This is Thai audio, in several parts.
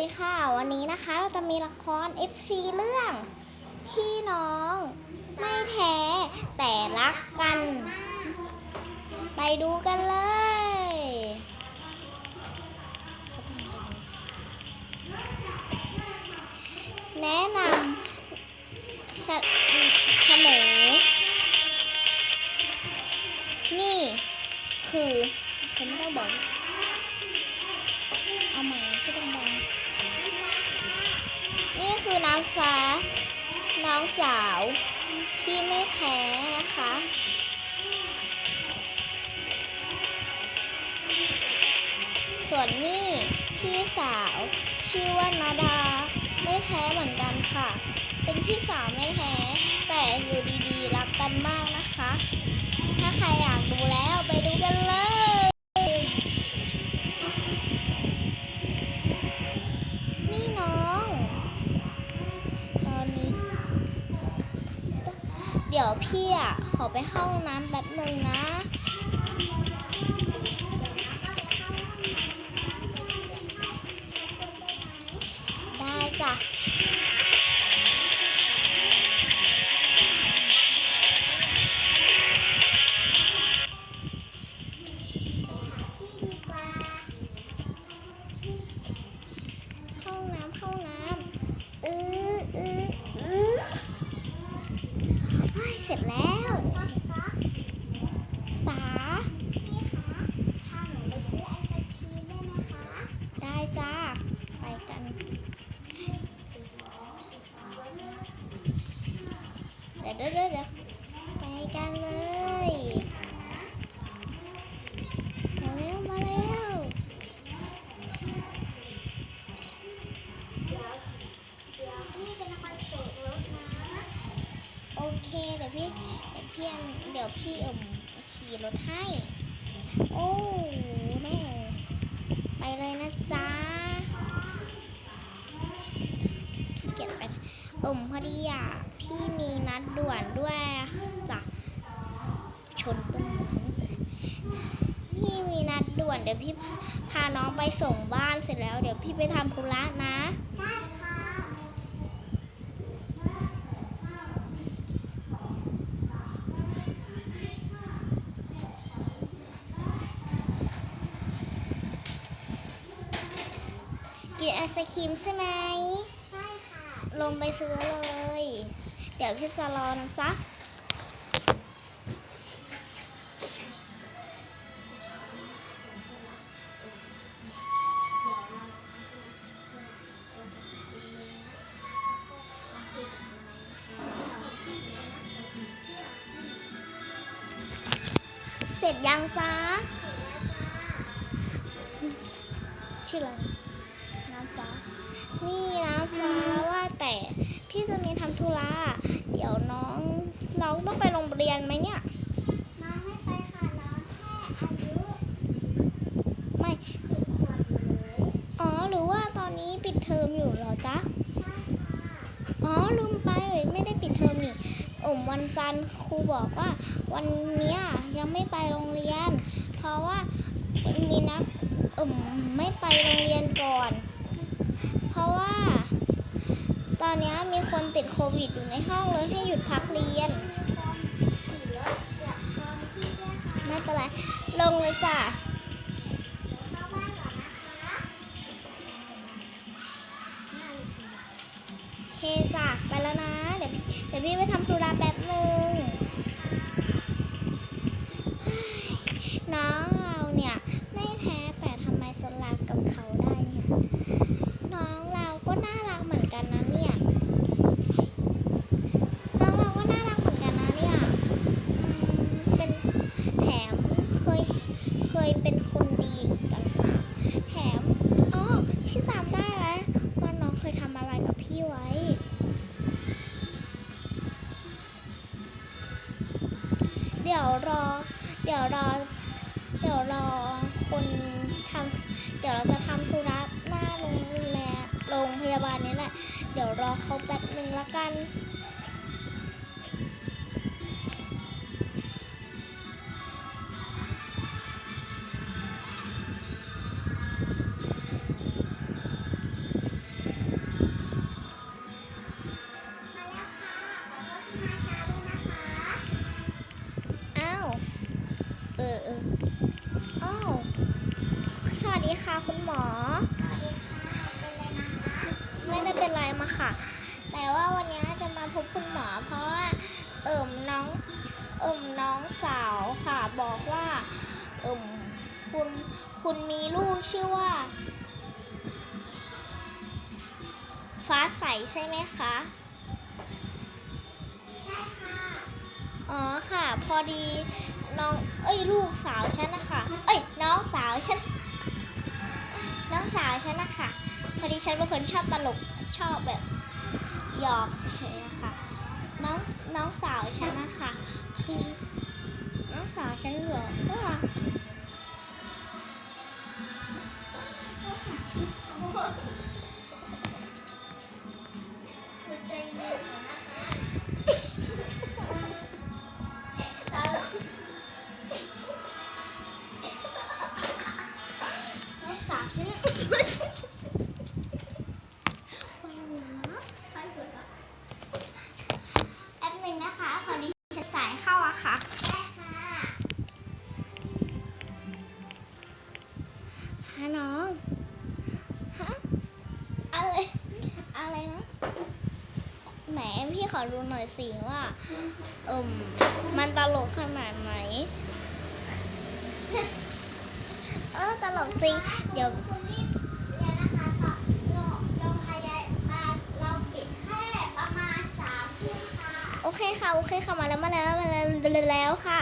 ดีค่ะ วันนี้นะคะเราจะมีละคร FC เรื่อง พี่น้องไม่แท้แต่รักกัน ไปดูกันเลย แนะนำเสสนอนี่ คือฉันไม่ต้องบอก คือน้ำฟ้า น้องสาว ที่ไม่แท้นะคะส่วนนี่พี่สาว ชื่อว่านาดา ไม่แท้เหมือนกันค่ะ เป็นพี่สาวไม่แท้ แต่อยู่ดีๆ รักกันมากนะคะ ถ้าใครอยากดูแล้วไปดูกันเลย ขอไปห้องน้ำแบบหนึ่งนะ โอเค เดี๋ยวพี่เดี๋ยวพี่เดี๋ยวพี่เอิ่มขี่รถให้ โอ้โนไปเลยนะจ๊ะขี้เกียจไปเอิ่มพอดีอะ พี่มีนัดด่วนด้วยจ้ะชนต้นไม้พี่มีนัดด่วน เดี๋ยวพี่พาน้องไปส่งบ้านเสร็จแล้ว เดี๋ยวพี่ไปทำธุระนะ กินไอศครีมใช่ไหม ใช่ค่ะ ลงไปซื้อเลย เดี๋ยวพี่จะรอนะจ๊ะ ปิดเทอมอยู่เหรอจ๊ะ อ๋อลืมไปไม่ได้ปิดเทอมนี่อมวันจันทร์ครูบอกว่า วันนี้ยยังไม่ไปโรงเรียน เพราะว่ามีนักอมไม่ไปโรงเรียนก่อน เพราะว่า ตอนนี้มีคนติดโควิดอยู่ในห้องเลยให้หยุดพักเรียน ไม่เป็นไรลงเลยจ้ะ ยวรอเขาแป๊บหนึ่งละกัน ลูกชื่อว่าฟ้าใสใช่ไหมคะ ใช่ค่ะ อ๋อค่ะ พอดีน้อง เอ้ยลูกสาวฉันนะคะ เอ้ยน้องสาวฉัน น้องสาวฉันนะคะ พอดีฉันเป็นคนชอบตลกชอบแบบหยอกเฉยๆอะค่ะ น้องน้องสาวฉันนะคะ คือน้องสาวฉันเหลือว่าหัวใจเอดูหน่อยสิว่าเอืมมันตลกขนาดไหน เออตลกจริง เดี๋ยวคุณรีบเรียนนะคะต่อโรงโรงพยาบาลเราปิดแค่ประมาณสามทุ่มค่ะโอเคค่ะ โอเคค่ะ มาแล้ว มาแล้ว มาแล้วแล้วค่ะ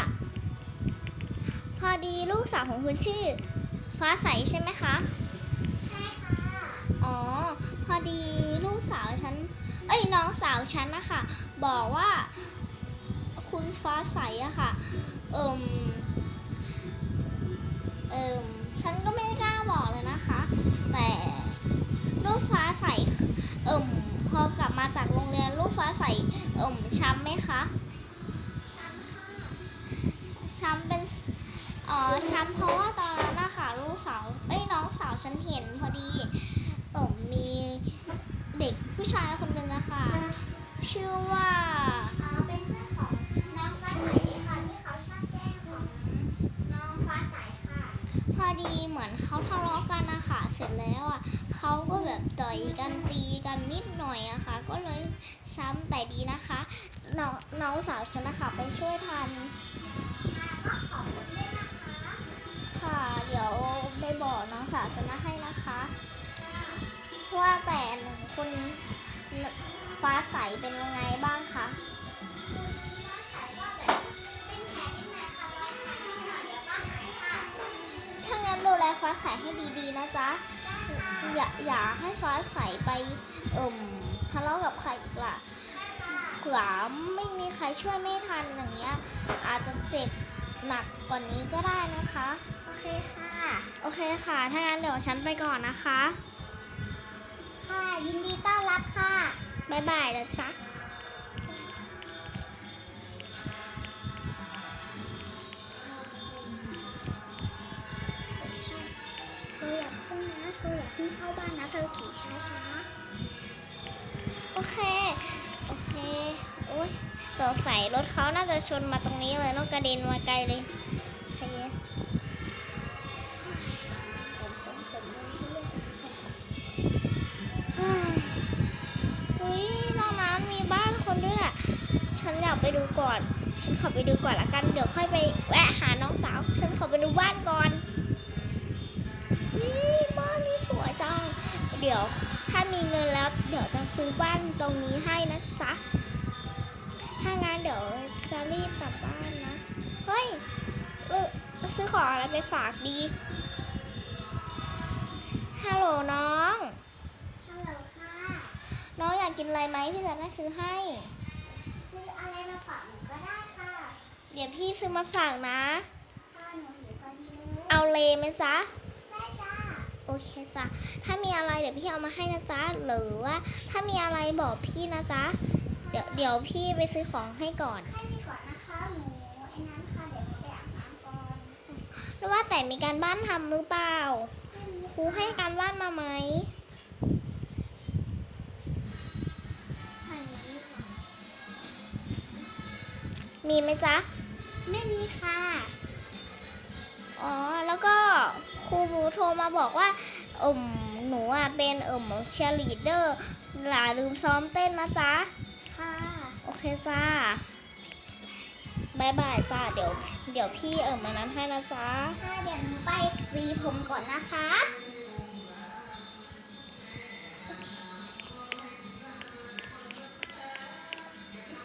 พอดีลูกสาวของคุณชื่อ ฟ้าใสใช่ไหมคะ ใช่ค่ะ อ๋อ พอดีลูกสาวฉัน เอ้ยน้องสาวฉันนะคะบอกว่าคุณฟ้าใสอะค่ะ เอิมเอิมฉันก็ไม่กล้าบอกเลยนะคะ แต่ลูกฟ้าใสเอิมพอกลับมาจากโรงเรียนลูกฟ้าใสเอิมช้ำไหมคะช้ำเป็นอ๋อช้ำเพราะว่าตอนนั้นนะคะลูกสาวเอ้ยน้องสาวฉันเห็นพอดีเอ่มมีเด็กผู้ชายคนหนึ่งอะค่ะ ชื่อว่าอ๋อเป็นเพื่อนของน้องฟ้าใสค่ะที่เขาชอบแกล้งของน้องฟ้าใสค่ะ พอดีเหมือนเขาทะเลาะกันนะคะเสร็จแล้วอะเขาก็แบบต่อยกันตีกันนิดหน่อยอะค่ะ ก็เลยช้ำแต่ดีนะคะน้องน้องสาวฉันนะคะไปช่วยทันค่ะก็ขอบคุณด้วยนะคะค่ะเดี๋ยวไปบอกน้องสาวฉันนะให้นะคะค่ะว่าแต่หนูคุณ ฟ้าใสเป็นยังไงบ้างคะฟ้าใสก็แบบเป็นแผลนิดหน่อยค่ะนิดหน่อยเดี๋ยวก็หายค่ะถ้างั้นดูแลฟ้าใสให้ดีๆ นะจ๊ะ อย่าอย่าให้ฟ้าใสไปเอ่มทะเลาะกับใครอีกละ่ะเผื่อไม่มีใครช่วยไม่ทันอย่างเงี้ย อาจจะเจ็บหนักกว่านี้ก็ได้นะคะ โอเคค่ะ โอเคค่ะ ถ้างั้นเดี๋ยวฉันไปก่อนนะคะ ค่ะ ยินดีต้อนรับค่ะ บายบายนะจ๊ะเธออย่าพึ่งนะเธออย่าพึ่งเข้าบ้านนะเธอขี่ช้าช้าโอเค โอเค โอ้ยสงสัยรถเขาน่าจะชนมาตรงนี้เลยต้องกระเด็นมาไกลเลย บ้านคนด้วยแหละฉันอยากไปดูก่อน ฉันขอไปดูก่อนละกัน เดี๋ยวค่อยไปแวะหาน้องสาว ฉันขอไปดูบ้านก่อน นี่บ้านนี่สวยจัง เดี๋ยวถ้ามีเงินแล้ว เดี๋ยวจะซื้อบ้านตรงนี้ให้นะจ๊ะ ถ้างั้นเดี๋ยวจะรีบกลับบ้านนะ เฮ้ยเออซื้อของอะไรไปฝากดี ฮัลโหลน้อง น้องอยากกินอะไรไหมพี่จะได้ซื้อให้ ซื้ออะไรมาฝากหนูก็ได้ค่ะเดี๋ยวพี่ซื้อมาฝากนะ ค่ะหนูอยู่พอดีเลยเอาเลไหมจ๊ะ ได้จ้าโอเคจ้ะ ถ้ามีอะไรเดี๋ยวพี่เอามาให้นะจ๊ะ หรือว่า ถ้ามีอะไรบอกพี่นะจ๊ะ เดี๋ยวเดี๋ยวพี่ไปซื้อของให้ก่อน ให้ดีกว่านะคะหนูไอ้นั้นค่ะเดี๋ยวหนูไปอาบน้ำก่อนแล้วว่าแต่มีการบ้านทำหรือเปล่า ครูให้การบ้านมาไหม มีไหมจ๊ะ ไม่มีค่ะ อ๋อ แล้วก็ครูบูโทรมาบอกว่าเอ่มหนูอะเป็นเอ่มเชียร์ลีดเดอร์อย่าลืมซ้อมเต้นนะจ๊ะ ค่ะ โอเคจ้าบายบายจ้า เดี๋ยว เดี๋ยวพี่เอ่มมานั้นให้นะจ๊ะ ค่ะ เดี๋ยวหนูไปหวีผมก่อนนะคะ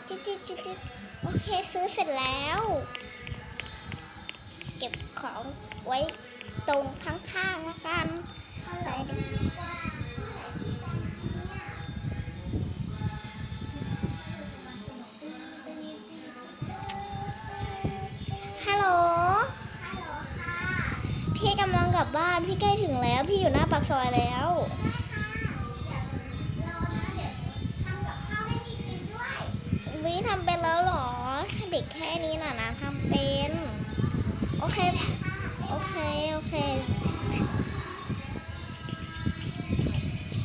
จิ๊ดจิ๊ดจิ๊ด จิ๊ดโอเคซื้อเสร็จแล้ว เก็บของไว้ตรงข้างๆแล้วกันไปดูฮัลโหลฮัลโหลค่ะพี่กำลังกลับบ้าน พี่ใกล้ถึงแล้ว พี่อยู่หน้าปากซอยแล้ว วิทำเป็นแล้วหรอเด็กแค่นี้น่ะนะทำเป็น โอเค โอเค โอเค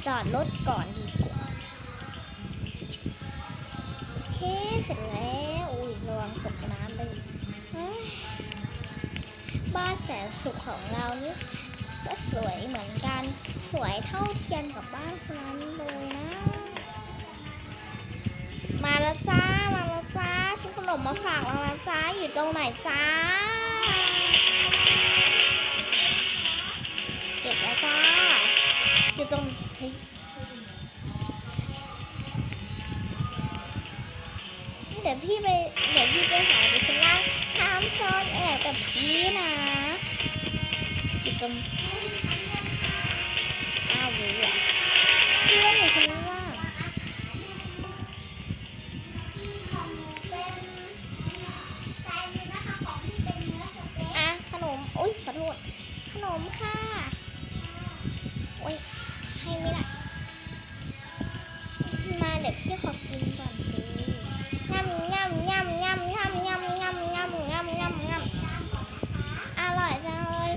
จอดรถก่อนดีกว่า โอเค เสร็จแล้ว อุ้ยระวังตกน้ำเลยบ้านแสนสุขของเรานี่ก็สวยเหมือนกัน สวยเท่าเทียมกับบ้านคนนั้นเลยนะ แล้วจ้า มาแล้วจ้าซื้อขนมมาฝากแล้วนะจ้า อยู่ตรงไหนจ้า เก็บแล้วจ้า อยู่ตรงเฮ้ยเดี๋ยวพี่ไปเดี๋ยวพี่ไปหาดิฉันล่างห้ามซ่อนแอบกับพี่นะอยู่ตรง มาเดี๋ยวพี่ขอกินก่อนดิย่ำย่ำย่ำย่ำย่ำย่ำย่ำย่ำย่ำย่ำย่ำอร่อยจังเลย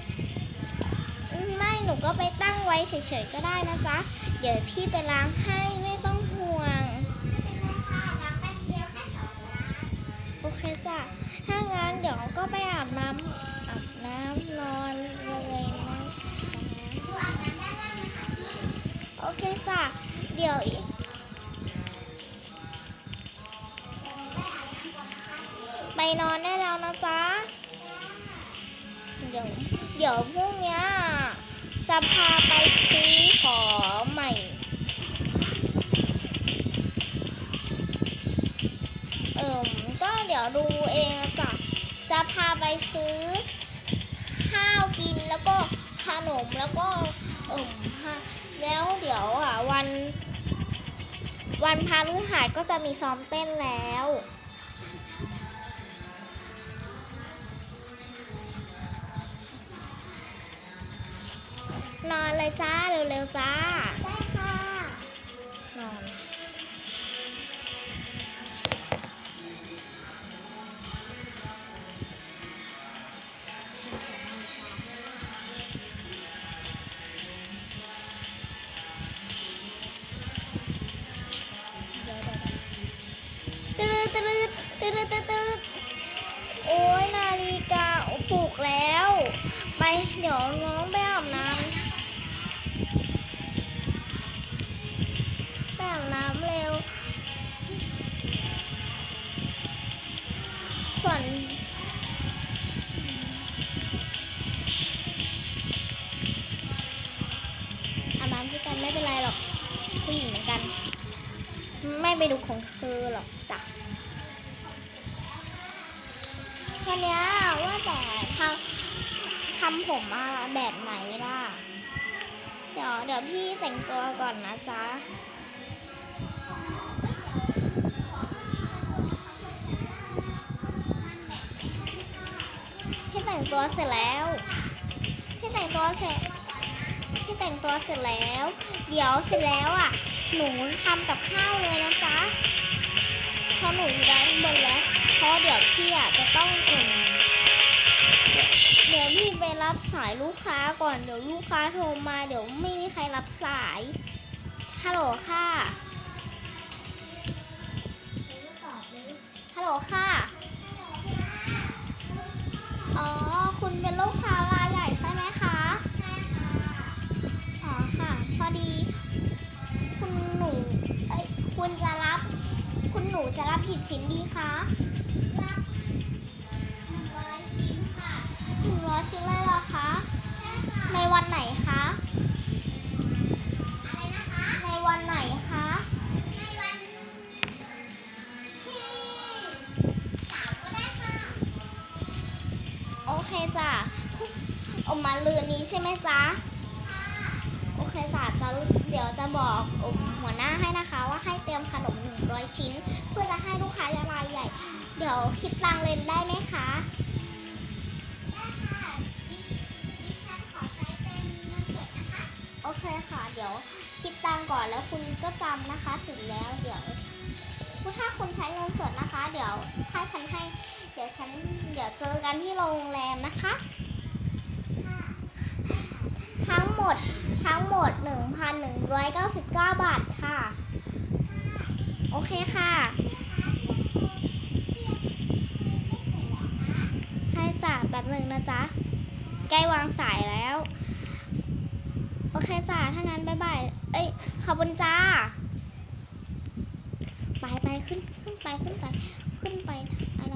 ไม่หนูก็ไปตั้งไว้เฉยๆก็ได้นะจ๊ะ เดี๋ยวพี่ไปล้างให้ไม่ต้องห่วง โอเคจ้ะ ถ้างั้นเดี๋ยวก็ไปอาบน้ำอาบน้ำนอนเลยนะ โอเคจ้ะ เดี๋ยว พาไปซื้อของใหม่ เอิมก็เดี๋ยวดูเองจ้ะจะพาไปซื้อ ข้าวกินแล้วก็ขนมแล้วก็เอิมฮะแล้วเดี๋ยวอะวัน วันพาฤหัสก็จะมีซ้อมเต้นแล้ว เลยจ้า เร็วๆจ้า ทีเนี้ว่าแต่ทำทำผมมาแบบไหนล่ะ เดี๋ยวเดี๋ยวพี่แต่งตัวก่อนนะจ๊ะพี่แต่งตัวเสร็จแล้ว พี่แต่งตัวเสร็จ พี่แต่งตัวเสร็จแล้ว เดี๋ยวเสร็จแล้วอะ หนูทำกับข้าวเลยนะจ๊ะพราะหนูอยู่ด้านบนแล้ว เพราะเดี๋ยวพี่อะจะต้องเดี๋ยวพี่ไปรับสายลูกค้าก่อน เดี๋ยวลูกค้าโทรมา เดี๋ยวไม่มีใครรับสาย ฮัลโหลค่ะ จะเดี๋ยวจะบอกอมหัวหน้าให้นะคะ ว่าให้เตรียมขนม100ชิ้น เพื่อจะให้ลูกค้ารายใหญ่ เดี๋ยวคิดตังเลนได้ไหมคะได้ค่ะดิฉันขอใช้เป็นเงินสดนะคะโอเคค่ะ เดี๋ยวคิดตังก่อนแล้วคุณก็จำนะคะเสร็จแล้วเดี๋ยวถ้าคุณใช้เงินสดนะคะ เดี๋ยวถ้าฉันให้ เดี๋ยวฉันเดี๋ยวเจอกันที่โรงแรมนะคะ ทั้งหมดทั้งหมด 1,199 บาทค่ะ โอเคค่ะ ใช่จ้ะแบบหนึ่งนะจ๊ะ ใกล้วางสายแล้ว โอเคจ้ะถ้างั้นบ๊ายบาย เอ้ย ขอบคุณจ้า ไปไปขึ้นขึ้นไปขึ้นไป ขึ้นไปอะไร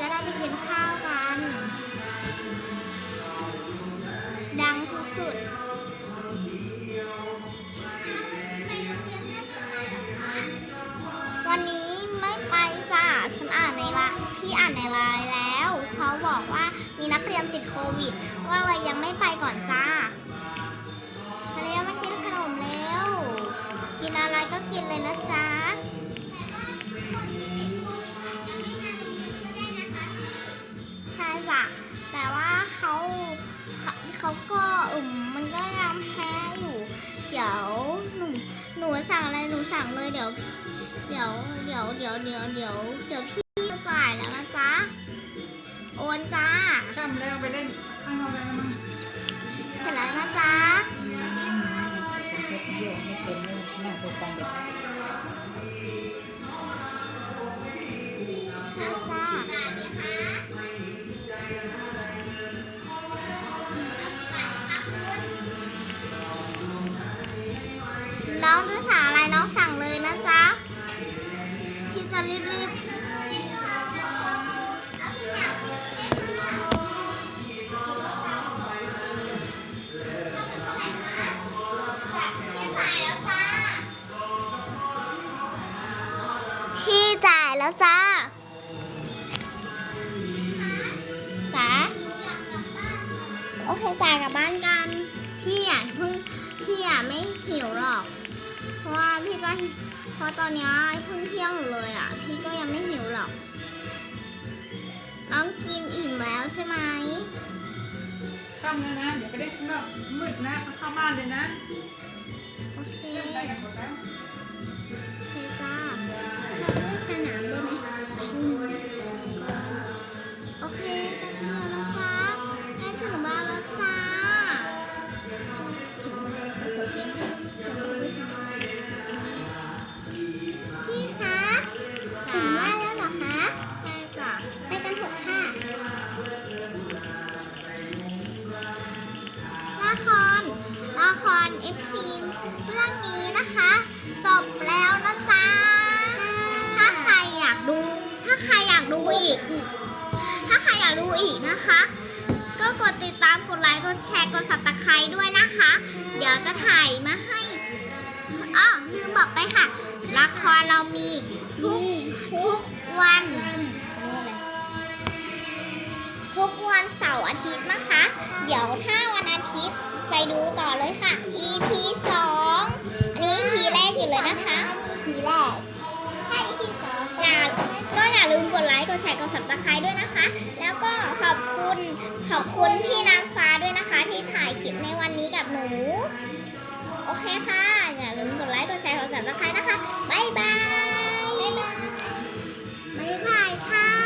จะได้ไปกินข้าวกัน ดังสุดๆวันนี้ไม่ไปจ้าฉันอ่านในไลน์พี่อ่านในไลน์แล้ว เขาบอกว่ามีนักเรียนติดโควิด ก็เลยยังไม่ไปก่อนจ้ามาแล้วมากินขนมแล้วกินอะไรก็กินเลยนะจ๊ะ สั่งอะไรหนูสั่งเลยเดี๋ยวเดี๋ยวเดี๋ยวเดี๋ยวเดี๋ยวเดี๋ยวเดี๋ยวพี่จะจ่ายแล้วนะจ๊ะโอนจ้าค่ำแล้วไปเล่นข้างนอกแล้วมั้งเสร็จแล้วนะจ๊ะเก็บเยอะไม่เต็มเลยหน้าโซฟาเด็ก องจะสั่งอะไรน้องสั่งเลยนะจ๊ะพี่จะรีบรีบพี่จ่ายแล้วจ้า มืดนะเข้าบ้านเลยนะ บอกไปค่ะ ละครเรามีทุกทุกวัน ทุกวันเสาร์อาทิตย์นะคะ เดี๋ยวถ้าวันอาทิตย์ไปดูต่อเลยค่ะ EP 2อันนี้ EP แรกอยู่เลยนะคะผีแรกถ้า EP สองอย่าก็อย่าลืมกดไลค์กดแชร์กด subscribe ด้วยนะคะ แล้วก็ขอบคุณขอบคุณพี่นางฟ้าด้วยนะคะ ที่ถ่ายคลิปในวันนี้กับหนู โอเคค่ะ อย่าลืมกดไลค์กดแชร์ขกดสับสไครต์นะคะ บ๊ายบาย บ๊ายบาย บ๊ายบายค่ะ